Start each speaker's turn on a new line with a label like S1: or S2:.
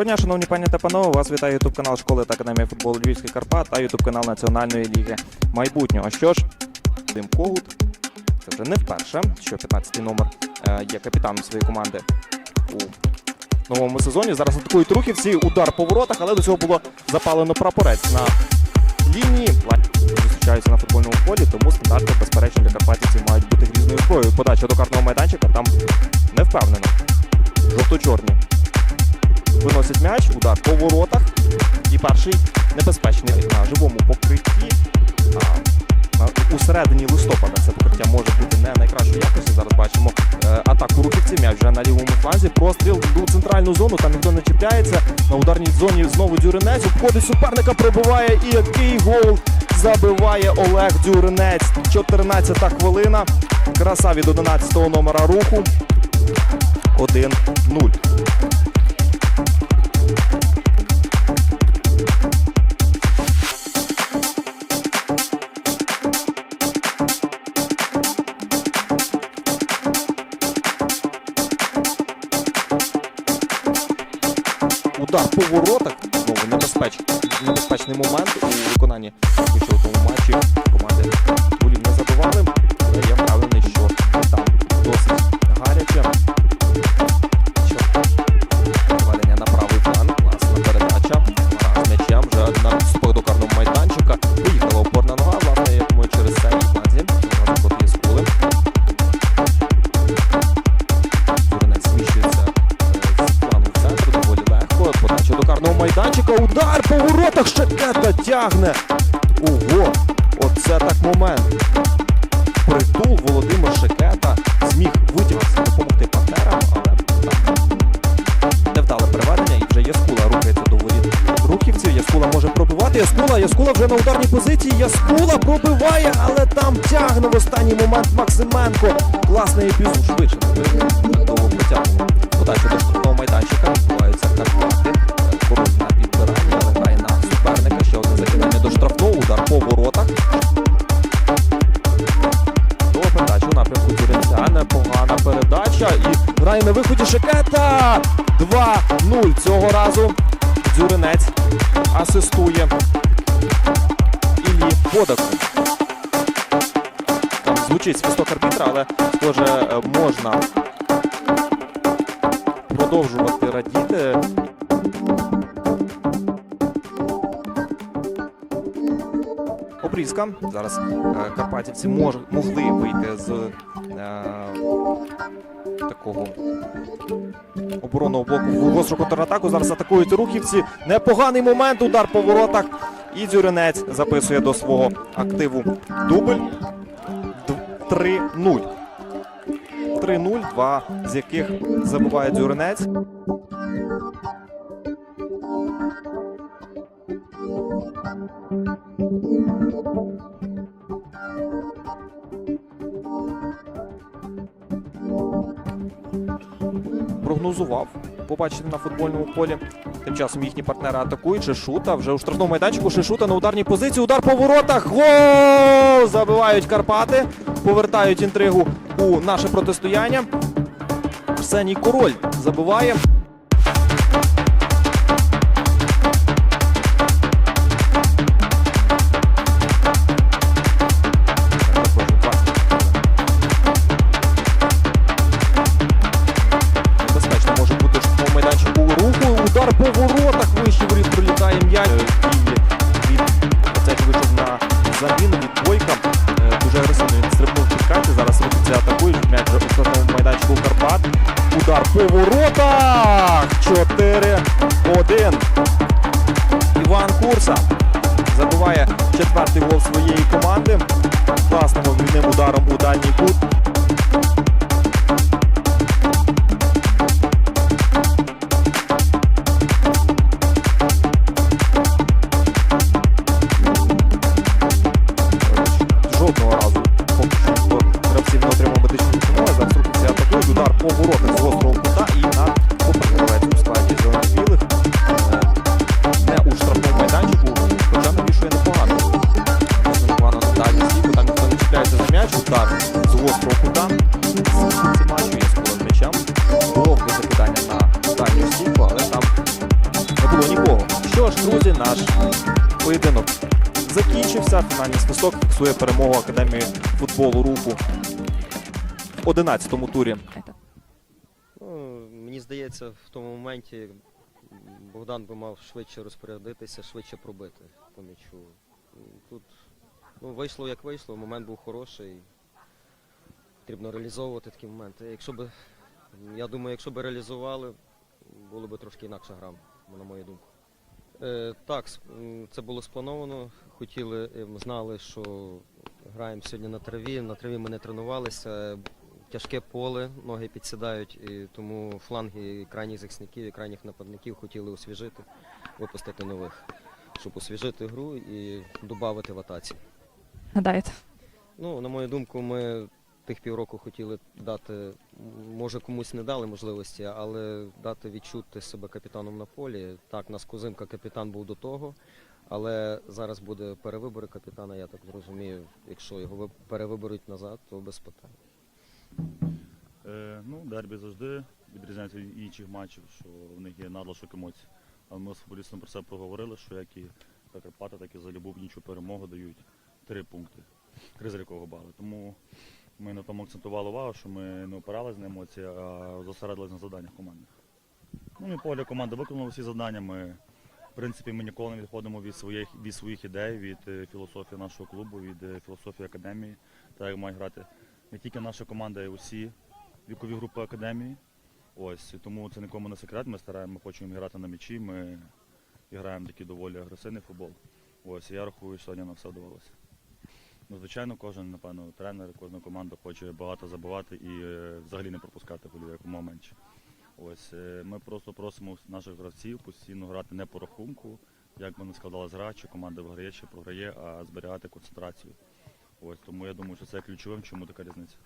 S1: Доброго дня, шановні пані та панове. Вас вітає ютуб канал школи та академії футболу Львівський Карпат та ютуб канал Національної ліги майбутнього. Що ж, Тим Когут, це вже не вперше, що 15-й номер е, є капітаном своєї команди у новому сезоні. Зараз атакують рухівці, удар по воротах, але до цього було запалено прапорець на лінії. Зустрічаються на футбольному полі, тому стандарти, безперечно, для карпатівців мають бути грізною зброєю. Подача до картного майданчика там не впевнено. Жовто-чорні виносять м'яч, удар по воротах. І перший небезпечний на живому покритті. У середині листопада це покриття може бути не найкращої якості. Зараз бачимо е, атаку рухівців. М'яч вже на лівому фланзі. Простріл у центральну зону. Там ніхто не чіпляється. На ударній зоні знову Дюринець. Обходить суперника, пробиває. І який гол забиває Олег Дюринець. 14-та хвилина. Краса від 11-го номера руху. 1-0. Удар по воротах. Знову небезпечний, небезпечний момент у виконанні вищого матчі. Команди голів не забивали. Я впевнений, карного майданчика. Удар по воротах. Шекета тягне. Ого! Оце так момент. Притул Володимир Шекета зміг витягнутися, допомогти партнерам, але. Невдале переведення і вже Яскула рухається до воріт рухівців. Яскула може пробивати. Яскула, Яскула вже на ударній позиції. Яскула пробиває, але там тягне в останній момент Максименко. Класний епізод. Швидше не довго притягнув. Подача до штрафного майданчика. На Шекета. 2-0 цього разу. Дзюринець асистує Іллі Бодаку. Там звучить свисток арбітра, але схоже е, можна продовжувати радіти. Обрізка. Зараз е, карпатівці мож, могли вийти з е, такого оборонного блоку в гостру контратаку. Зараз атакують рухівці. Непоганий момент. Удар по воротах. І Дзюринець записує до свого активу дубль 3-0. 3-0, два з яких забуває Дзюринець. Прогнозував побачити на футбольному полі. Тим часом їхні партнери атакують. Шишута вже у штрафному майданчику. Шишута на ударній позиції. Удар по воротах. Гол! Забивають Карпати. Повертають інтригу у наше протистояння. Арсеній Король забиває. Удар по воротах. Вище воріт пролітає м'яч. І від Оцеч вийшов на заміну від Бойка. Е, Дуже агресивно він стрибнув підкаті. Зараз рухівці атакують. М'яч у штрафному майданчику Карпат. Удар по воротах. 4-1. Іван Курса забиває четвертий гол своєї команди. Класним вільним ударом у дальній кут. Друзі, наш поєдинок закінчився. Фінальний свисток фіксує перемогу Академії футболу руху в 11-му турі.
S2: Ну, мені здається, в тому моменті Богдан би мав швидше розпорядитися, швидше пробити по м'ячу. Тут ну, вийшло як вийшло, момент був хороший. Потрібно реалізовувати такі моменти. Якщо би, я думаю, якщо б реалізували, було б трошки інакша гра, на мою думку. Е, так, це було сплановано. Хотіли, е, знали, що граємо сьогодні на траві. На траві ми не тренувалися. Тяжке поле, ноги підсідають, і тому фланги крайніх захисників і крайніх нападників хотіли освіжити, випустити нових, щоб освіжити гру і додати в атаці.
S3: Гадаєте?
S2: Ну, на мою думку, ми тих півроку хотіли дати, може комусь не дали можливості, але дати відчути себе капітаном на полі. Так, нас Козимка капітан був до того, але зараз буде перевибори капітана, я так зрозумію. Якщо його ви- перевиберуть назад, то без питань.
S4: Е, ну, дербі завжди відрізняється від інших матчів, що в них є надлишок емоцій. Але ми з футболістами про це проговорили, що як і Закарпати, так і за любу іншу перемогу дають три пункти, три залікових бали. Тому ми на тому акцентували увагу, що ми не опирались на емоції, а зосередились на завданнях командних. Ну, мій погляд, команда виконала всі завдання. Ми, в принципі, ми ніколи не відходимо від своїх, від своїх ідей, від е, філософії нашого клубу, від е, філософії академії, так як має грати не тільки наша команда, а й усі вікові групи академії. Ось, тому це нікому не секрет. Ми стараємо, ми хочемо грати на м'ячі, ми граємо такий доволі агресивний футбол. Ось, я рахую, що сьогодні нам все вдавалося. Ну, звичайно, кожен, напевно, тренер, кожна команда хоче багато забувати і е, взагалі не пропускати голів якомога менше. Ось, е, ми просто просимо наших гравців постійно грати не по рахунку, як би не складалась гра, чи команда виграє, чи програє, а зберігати концентрацію. Ось, тому я думаю, що це ключовим, чому така різниця.